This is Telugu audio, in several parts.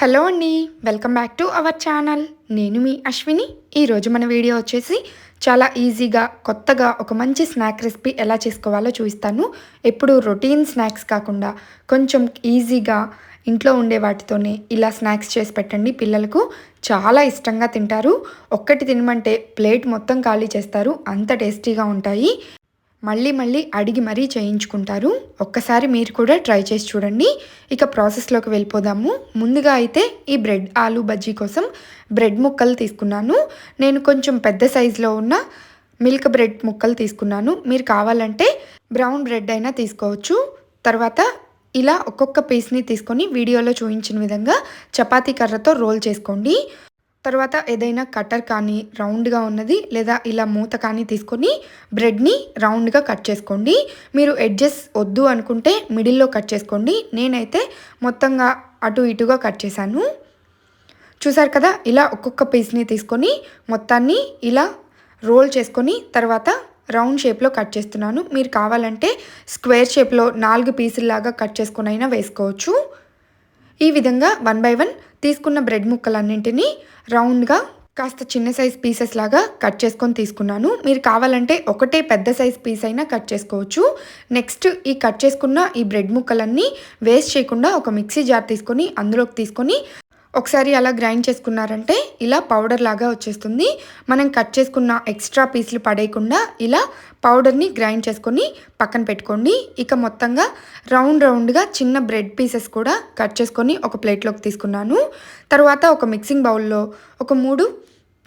హలో అండి welcome back to our channel. నేను మీ అశ్విని. ఈరోజు మన వీడియో వచ్చేసి చాలా ఈజీగా కొత్తగా ఒక మంచి స్నాక్ రెసిపీ ఎలా చేసుకోవాలో చూపిస్తాను. ఎప్పుడు రొటీన్ స్నాక్స్ కాకుండా కొంచెం ఈజీగా ఇంట్లో ఉండే వాటితోనే ఇలా స్నాక్స్ చేసి పెట్టండి. పిల్లలకు చాలా ఇష్టంగా తింటారు. ఒక్కటి తినమంటే ప్లేట్ మొత్తం ఖాళీ చేస్తారు. అంత టేస్టీగా ఉంటాయి. మళ్ళీ మళ్ళీ అడిగి మరీ చేయించుకుంటారు. ఒక్కసారి మీరు కూడా ట్రై చేసి చూడండి. ఇక ప్రాసెస్లోకి వెళ్ళిపోదాము. ముందుగా అయితే ఈ బ్రెడ్ ఆలు బజ్జీ కోసం బ్రెడ్ ముక్కలు తీసుకున్నాను. నేను కొంచెం పెద్ద సైజులో ఉన్న మిల్క్ బ్రెడ్ ముక్కలు తీసుకున్నాను. మీరు కావాలంటే బ్రౌన్ బ్రెడ్ అయినా తీసుకోవచ్చు. తర్వాత ఇలా ఒక్కొక్క పీస్ని తీసుకొని వీడియోలో చూపించిన విధంగా చపాతీ కర్రతో రోల్ చేసుకోండి. తర్వాత ఏదైనా కటర్ కానీ రౌండ్గా ఉన్నది లేదా ఇలా మూత కానీ తీసుకొని బ్రెడ్ని రౌండ్గా కట్ చేసుకోండి. మీరు ఎడ్జెస్ వద్దు అనుకుంటే మిడిల్లో కట్ చేసుకోండి. నేనైతే మొత్తంగా అటు ఇటుగా కట్ చేశాను. చూసారు కదా? ఇలా ఒక్కొక్క పీస్ని తీసుకొని మొత్తాన్ని ఇలా రోల్ చేసుకొని తర్వాత రౌండ్ షేప్లో కట్ చేస్తున్నాను. మీరు కావాలంటే స్క్వేర్ షేప్లో నాలుగు పీసుల్లాగా కట్ చేసుకునైనా అయినా వేసుకోవచ్చు. ఈ విధంగా వన్ బై వన్ తీసుకున్న బ్రెడ్ ముక్కలన్నింటినీ రౌండ్గా కాస్త చిన్న సైజ్ పీసెస్ లాగా కట్ చేసుకొని తీసుకున్నాను. మీరు కావాలంటే ఒకటే పెద్ద సైజ్ పీస్ అయినా కట్ చేసుకోవచ్చు. నెక్స్ట్ ఈ కట్ చేసుకున్న ఈ బ్రెడ్ ముక్కలన్నీ వేస్ట్ చేయకుండా ఒక మిక్సీ జార్ తీసుకొని అందులోకి తీసుకొని ఒకసారి అలా గ్రైండ్ చేసుకున్నారంటే ఇలా పౌడర్ లాగా వచ్చేస్తుంది. మనం కట్ చేసుకున్న ఎక్స్ట్రా పీసులు పడేయకుండా ఇలా పౌడర్ని గ్రైండ్ చేసుకొని పక్కన పెట్టుకోండి. ఇక మొత్తంగా రౌండ్ రౌండ్గా చిన్న బ్రెడ్ పీసెస్ కూడా కట్ చేసుకొని ఒక ప్లేట్లోకి తీసుకున్నాను. తర్వాత ఒక మిక్సింగ్ బౌల్లో ఒక మూడు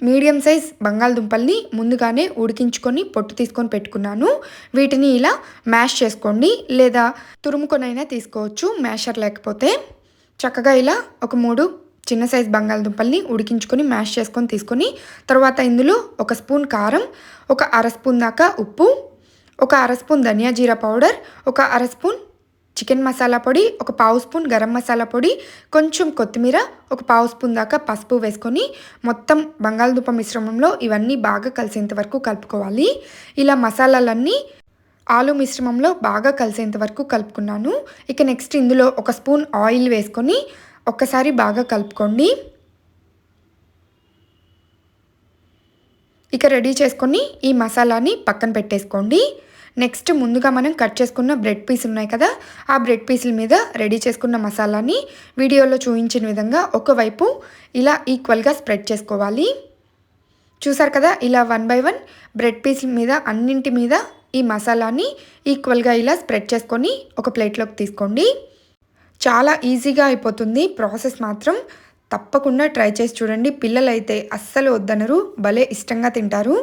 మీడియం సైజ్ బంగాళదుంపల్ని ముందుగానే ఉడికించుకొని పొట్టు తీసుకొని పెట్టుకున్నాను. వీటిని ఇలా మ్యాష్ చేసుకోండి. లేదా తురుముకొనైనా తీసుకోవచ్చు మ్యాషర్ లేకపోతే. చక్కగా ఇలా ఒక మూడు చిన్న సైజ్ బంగాళదుంపల్ని ఉడికించుకొని మ్యాష్ చేసుకొని తీసుకొని తర్వాత ఇందులో ఒక స్పూన్ కారం ఒక అర స్పూన్ దాకా ఉప్పు ఒక అర స్పూన్ ధనియా జీరా పౌడర్ ఒక అర స్పూన్ చికెన్ మసాలా పొడి ఒక పావు స్పూన్ గరం మసాలా పొడి కొంచెం కొత్తిమీర ఒక పావు స్పూన్ దాకా పసుపు వేసుకొని మొత్తం బంగాళదుంప మిశ్రమంలో ఇవన్నీ బాగా కలిసేంత వరకు కలుపుకోవాలి. ఇలా మసాలాలన్నీ ఆలు మిశ్రమంలో బాగా కలిసేంత వరకు కలుపుకున్నాను. ఇక నెక్స్ట్ ఇందులో ఒక స్పూన్ ఆయిల్ వేసుకొని ఒక్కసారి బాగా కలుపుకోండి. ఇక రెడీ చేసుకొని ఈ మసాలాని పక్కన పెట్టేసుకోండి. నెక్స్ట్ ముందుగా మనం కట్ చేసుకున్న బ్రెడ్ పీస్ ఉన్నాయి కదా ఆ బ్రెడ్ పీసుల మీద రెడీ చేసుకున్న మసాలాని వీడియోలో చూపించిన విధంగా ఒకవైపు ఇలా ఈక్వల్గా స్ప్రెడ్ చేసుకోవాలి. చూసారు కదా ఇలా one by one bread piece మీద అన్నింటి మీద ఈ మసాలాని ఈక్వల్గా ఇలా స్ప్రెడ్ చేసుకొని ఒక ప్లేట్లోకి తీసుకోండి. చాలా ఈజీగా అయిపోతుంది. ప్రాసెస్ మాత్రం తప్పకుండా ట్రై చేసి చూడండి. పిల్లలైతే అస్సలు వద్దనరు. భలే ఇష్టంగా తింటారు.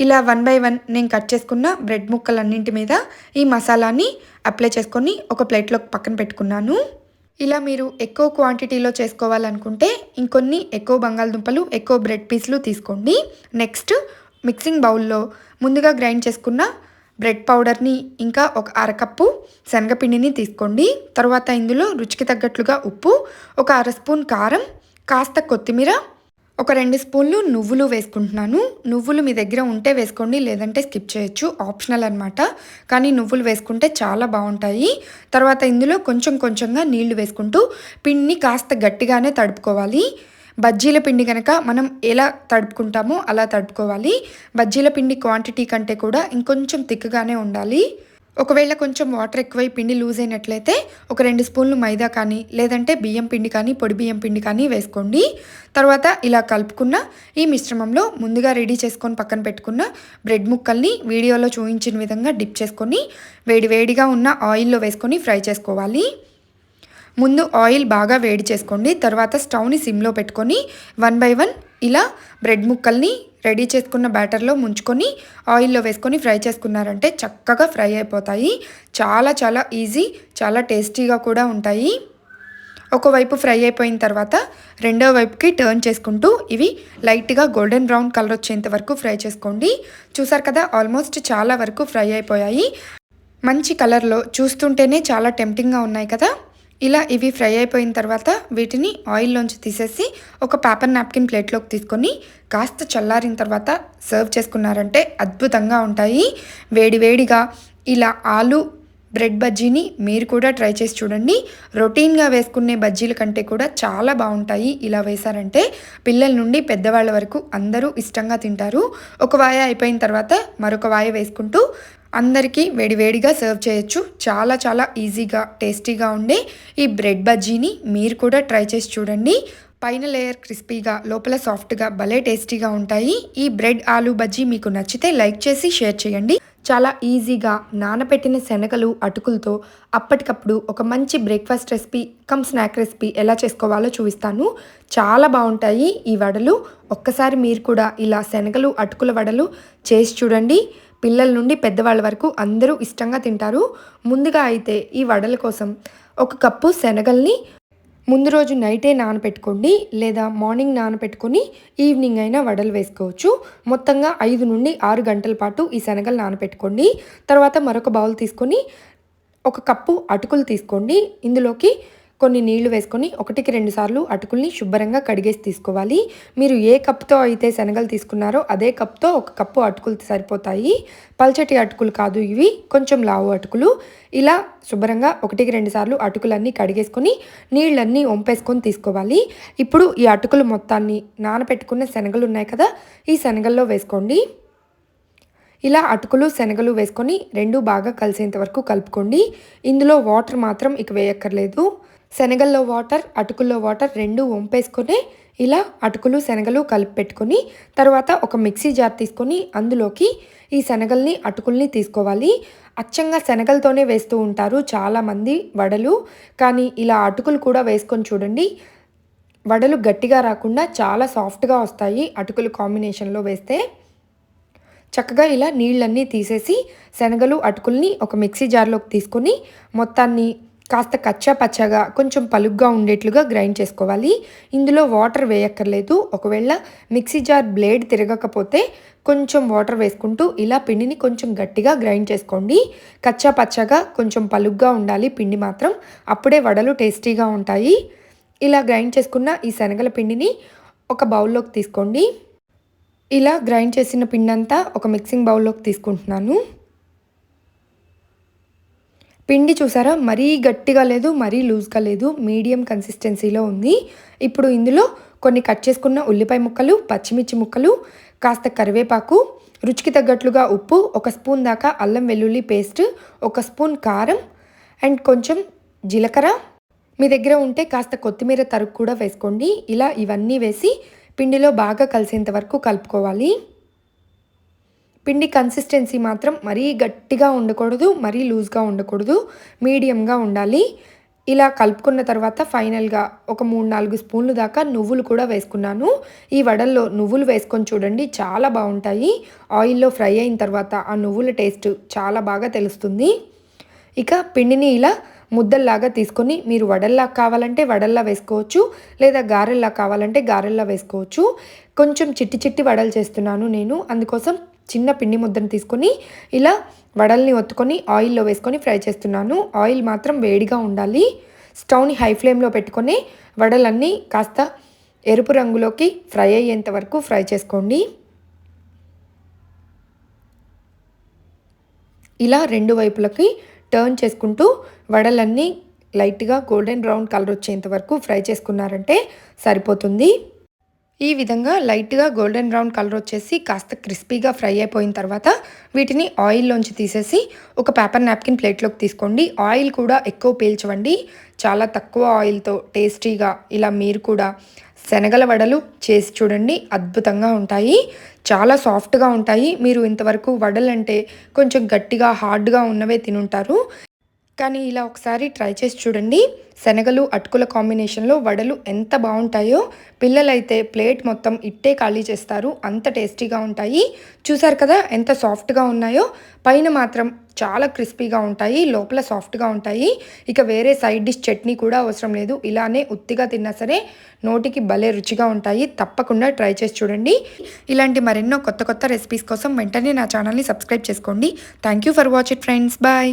ఇలా వన్ బై వన్ నేను కట్ చేసుకున్న బ్రెడ్ ముక్కలన్నింటి మీద ఈ మసాలాని అప్లై చేసుకొని ఒక ప్లేట్లో పక్కన పెట్టుకున్నాను. ఇలా మీరు ఎక్కువ క్వాంటిటీలో చేసుకోవాలనుకుంటే ఇంకొన్ని ఎక్కువ బంగాళదుంపలు ఎక్కువ బ్రెడ్ పీసులు తీసుకోండి. నెక్స్ట్ మిక్సింగ్ బౌల్లో ముందుగా గ్రైండ్ చేసుకున్న బ్రెడ్ పౌడర్ని ఇంకా ఒక అరకప్పు శనగపిండిని తీసుకోండి. తర్వాత ఇందులో రుచికి తగ్గట్లుగా ఉప్పు ఒక అర స్పూన్ కారం కాస్త కొత్తిమీర ఒక రెండు స్పూన్లు నువ్వులు వేసుకుంటున్నాను. నువ్వులు మీ దగ్గర ఉంటే వేసుకోండి లేదంటే స్కిప్ చేయొచ్చు. ఆప్షనల్ అనమాట కానీ నువ్వులు వేసుకుంటే చాలా బాగుంటాయి. తర్వాత ఇందులో కొంచెం కొంచెంగా నీళ్ళు వేసుకుంటూ పిండిని కాస్త గట్టిగానే తడుపుకోవాలి. బజ్జీల పిండి కనుక మనం ఎలా తడుపుకుంటామో అలా తడుపుకోవాలి. బజ్జీల పిండి క్వాంటిటీ కంటే కూడా ఇంకొంచెం తిక్కగానే ఉండాలి. ఒకవేళ కొంచెం వాటర్ ఎక్కువై పిండి లూజ్ అయినట్లయితే ఒక రెండు స్పూన్లు మైదా కానీ లేదంటే బియ్యం పిండి కానీ పొడి బియ్యం పిండి కానీ వేసుకోండి. తర్వాత ఇలా కలుపుకున్న ఈ మిశ్రమంలో ముందుగా రెడీ చేసుకొని పక్కన పెట్టుకున్న బ్రెడ్ ముక్కల్ని వీడియోలో చూపించిన విధంగా డిప్ చేసుకొని వేడివేడిగా ఉన్న ఆయిల్లో వేసుకొని ఫ్రై చేసుకోవాలి. ముందు ఆయిల్ బాగా వేడి చేసుకోండి. తర్వాత స్టవ్ని సిమ్లో పెట్టుకొని వన్ బై వన్ ఇలా బ్రెడ్ ముక్కల్ని రెడీ చేసుకున్న బ్యాటర్లో ముంచుకొని ఆయిల్లో వేసుకొని ఫ్రై చేసుకున్నారంటే చక్కగా ఫ్రై అయిపోతాయి. చాలా చాలా ఈజీ చాలా టేస్టీగా కూడా ఉంటాయి. ఒకవైపు ఫ్రై అయిపోయిన తర్వాత రెండో వైపుకి టర్న్ చేసుకుంటూ ఇవి లైట్గా గోల్డెన్ బ్రౌన్ కలర్ వచ్చేంత వరకు ఫ్రై చేసుకోండి. చూసారు కదా ఆల్మోస్ట్ చాలా వరకు ఫ్రై అయిపోయాయి. మంచి కలర్లో చూస్తుంటేనే చాలా టెంప్టింగ్గా ఉన్నాయి కదా. ఇలా ఇవి ఫ్రై అయిపోయిన తర్వాత వీటిని ఆయిల్లోంచి తీసేసి ఒక పేపర్ నాప్కిన్ ప్లేట్లోకి తీసుకొని కాస్త చల్లారిన తర్వాత సర్వ్ చేసుకున్నారంటే అద్భుతంగా ఉంటాయి. వేడివేడిగా ఇలా ఆలు బ్రెడ్ బజ్జీని మీరు కూడా ట్రై చేసి చూడండి. రొటీన్గా వేసుకునే బజ్జీల కంటే కూడా చాలా బాగుంటాయి ఇలా వేశారంటే. పిల్లల నుండి పెద్దవాళ్ళ వరకు అందరూ ఇష్టంగా తింటారు. ఒక వాయ అయిపోయిన తర్వాత మరొక వాయ వేసుకుంటూ అందరికీ వేడివేడిగా సర్వ్ చేయొచ్చు. చాలా చాలా ఈజీగా టేస్టీగా ఉండే ఈ బ్రెడ్ బజ్జీని మీరు కూడా ట్రై చేసి చూడండి. పైన లేయర్ క్రిస్పీగా లోపల సాఫ్ట్గా భలే టేస్టీగా ఉంటాయి. ఈ బ్రెడ్ ఆలూ బజ్జీ మీకు నచ్చితే లైక్ చేసి షేర్ చేయండి. చాలా ఈజీగా నానబెట్టిన శనగలు అటుకులతో అప్పటికప్పుడు ఒక మంచి breakfast recipe cum snack recipe ఎలా చేసుకోవాలో చూపిస్తాను. చాలా బాగుంటాయి ఈ వడలు. ఒక్కసారి మీరు కూడా ఇలా శనగలు అటుకుల వడలు చేసి చూడండి. పిల్లల నుండి పెద్దవాళ్ళ వరకు అందరూ ఇష్టంగా తింటారు. ముందుగా అయితే ఈ వడల కోసం ఒక కప్పు శనగల్ని ముందు రోజు నైటే నానపెట్టుకోండి లేదా మార్నింగ్ నానపెట్టుకొని ఈవినింగ్ అయినా వడలు వేసుకోవచ్చు. మొత్తంగా ఐదు నుండి ఆరు గంటల పాటు ఈ శనగలు నానపెట్టుకోండి. తర్వాత మరొక బౌల్ తీసుకొని ఒక కప్పు అటుకులు తీసుకోండి. ఇందులోకి కొన్ని నీళ్ళు వేసుకొని ఒకటికి రెండు సార్లు అటుకుల్ని శుభ్రంగా కడిగేసి తీసుకోవాలి. మీరు ఏ కప్తో అయితే శనగలు తీసుకున్నారో అదే కప్తో ఒక కప్పు అటుకులు సరిపోతాయి. పల్చటి అటుకులు కాదు ఇవి కొంచెం లావు అటుకులు. ఇలా శుభ్రంగా ఒకటికి రెండు సార్లు అటుకులన్నీ కడిగేసుకొని నీళ్ళన్నీ వంపేసుకొని తీసుకోవాలి. ఇప్పుడు ఈ అటుకులు మొత్తాన్ని నానపెట్టుకున్న శనగలు ఉన్నాయి కదా ఈ శనగల్లో వేసుకోండి. ఇలా అటుకులు శనగలు వేసుకొని రెండు బాగా కలిసేంత వరకు కలుపుకోండి. ఇందులో వాటర్ మాత్రం ఇక వేయక్కర్లేదు. శనగల్లో వాటర్ అటుకుల్లో వాటర్ రెండు వంపేసుకొని ఇలా అటుకులు శనగలు కలిపి పెట్టుకొని తర్వాత ఒక మిక్సీ జార్ తీసుకొని అందులోకి ఈ శనగల్ని అటుకుల్ని తీసుకోవాలి. అచ్చంగా శనగలతోనే వేస్తూ ఉంటారు చాలామంది వడలు. కానీ ఇలా అటుకులు కూడా వేసుకొని చూడండి. వడలు గట్టిగా రాకుండా చాలా సాఫ్ట్గా వస్తాయి అటుకులు కాంబినేషన్లో వేస్తే. చక్కగా ఇలా నీళ్ళన్నీ తీసేసి శనగలు అటుకుల్ని ఒక మిక్సీ జార్లోకి తీసుకొని మొత్తాన్ని కాస్త కచ్చా పచ్చగా కొంచెం పలుగ్గా ఉండేట్లుగా గ్రైండ్ చేసుకోవాలి. ఇందులో వాటర్ వేయక్కర్లేదు. ఒకవేళ మిక్సీ జార్ బ్లేడ్ తిరగకపోతే కొంచెం వాటర్ వేసుకుంటూ ఇలా పిండిని కొంచెం గట్టిగా గ్రైండ్ చేసుకోండి. కచ్చా పచ్చగా కొంచెం పలుగ్గా ఉండాలి పిండి మాత్రం. అప్పుడే వడలు టేస్టీగా ఉంటాయి. ఇలా గ్రైండ్ చేసుకున్న ఈ శనగల పిండిని ఒక బౌల్లోకి తీసుకోండి. ఇలా గ్రైండ్ చేసిన పిండి అంతా ఒక మిక్సింగ్ బౌల్లోకి తీసుకుంటున్నాను. పిండి చూసారా? మరీ గట్టిగా లేదు మరీ లూజ్గా లేదు మీడియం కన్సిస్టెన్సీలో ఉంది. ఇప్పుడు ఇందులో కొన్ని కట్ చేసుకున్న ఉల్లిపాయ ముక్కలు పచ్చిమిర్చి ముక్కలు కాస్త కరివేపాకు రుచికి తగ్గట్లుగా ఉప్పు ఒక స్పూన్ దాకా అల్లం వెల్లుల్లి పేస్ట్ ఒక స్పూన్ కారం అండ్ కొంచెం జీలకర్ర. మీ దగ్గర ఉంటే కాస్త కొత్తిమీర తరుగు కూడా వేసుకోండి. ఇలా ఇవన్నీ వేసి పిండిలో బాగా కలిసేంత వరకు కలుపుకోవాలి. పిండి కన్సిస్టెన్సీ మాత్రం మరీ గట్టిగా ఉండకూడదు మరీ లూజ్గా ఉండకూడదు మీడియంగా ఉండాలి. ఇలా కలుపుకున్న తర్వాత ఫైనల్గా ఒక మూడు నాలుగు స్పూన్లు దాకా నువ్వులు కూడా వేసుకున్నాను. ఈ వడల్లో నువ్వులు వేసుకొని చూడండి చాలా బాగుంటాయి. ఆయిల్లో ఫ్రై అయిన తర్వాత ఆ నువ్వుల టేస్ట్ చాలా బాగా తెలుస్తుంది. ఇక పిండిని ఇలా ముద్దల్లాగా తీసుకొని మీరు వడల్లా కావాలంటే వడల్లా వేసుకోవచ్చు లేదా గారెల్లా కావాలంటే గారెల్లా వేసుకోవచ్చు. కొంచెం చిట్టి చిట్టి వడలు చేస్తున్నాను నేను అందుకోసం చిన్న పిండి ముద్దను తీసుకొని ఇలా వడల్ని ఒత్తుకొని ఆయిల్లో వేసుకొని ఫ్రై చేస్తున్నాను. ఆయిల్ మాత్రం వేడిగా ఉండాలి. స్టవ్ని హై ఫ్లేమ్లో పెట్టుకొని వడలన్నీ కాస్త ఎరుపు రంగులోకి ఫ్రై అయ్యేంత వరకు ఫ్రై చేసుకోండి. ఇలా రెండు వైపులకి టర్న్ చేసుకుంటూ వడలన్నీ లైట్గా గోల్డెన్ బ్రౌన్ కలర్ వచ్చేంత వరకు ఫ్రై చేసుకున్నారంటే సరిపోతుంది. ఈ విధంగా లైట్గా గోల్డెన్ బ్రౌన్ కలర్ వచ్చేసి కాస్త క్రిస్పీగా ఫ్రై అయిపోయిన తర్వాత వీటిని ఆయిల్లోంచి తీసేసి ఒక పేపర్ నాప్కిన్ ప్లేట్లోకి తీసుకోండి. ఆయిల్ కూడా ఎక్కువ పీల్చవండి. చాలా తక్కువ ఆయిల్తో టేస్టీగా ఇలా మీరు కూడా శనగల వడలు చేసి చూడండి. అద్భుతంగా ఉంటాయి. చాలా సాఫ్ట్గా ఉంటాయి. మీరు ఇంతవరకు వడలంటే కొంచెం గట్టిగా హార్డ్గా ఉన్నవే తినుంటారు. కానీ ఇలా ఒకసారి ట్రై చేసి చూడండి. శనగలు అటుకుల కాంబినేషన్లో వడలు ఎంత బాగుంటాయో. పిల్లలైతే ప్లేట్ మొత్తం ఇట్టే ఖాళీ చేస్తారు. అంత టేస్టీగా ఉంటాయి. చూసారు కదా ఎంత సాఫ్ట్గా ఉన్నాయో. పైన మాత్రం చాలా క్రిస్పీగా ఉంటాయి. లోపల సాఫ్ట్గా ఉంటాయి. ఇక వేరే సైడ్ డిష్ చట్నీ కూడా అవసరం లేదు. ఇలానే ఉత్తిగా తిన్నా సరే నోటికి భలే రుచిగా ఉంటాయి. తప్పకుండా ట్రై చేసి చూడండి. ఇలాంటి మరెన్నో కొత్త కొత్త రెసిపీస్ కోసం వెంటనే నా ఛానల్ని సబ్స్క్రైబ్ చేసుకోండి. Thank you for watch it friends. Bye.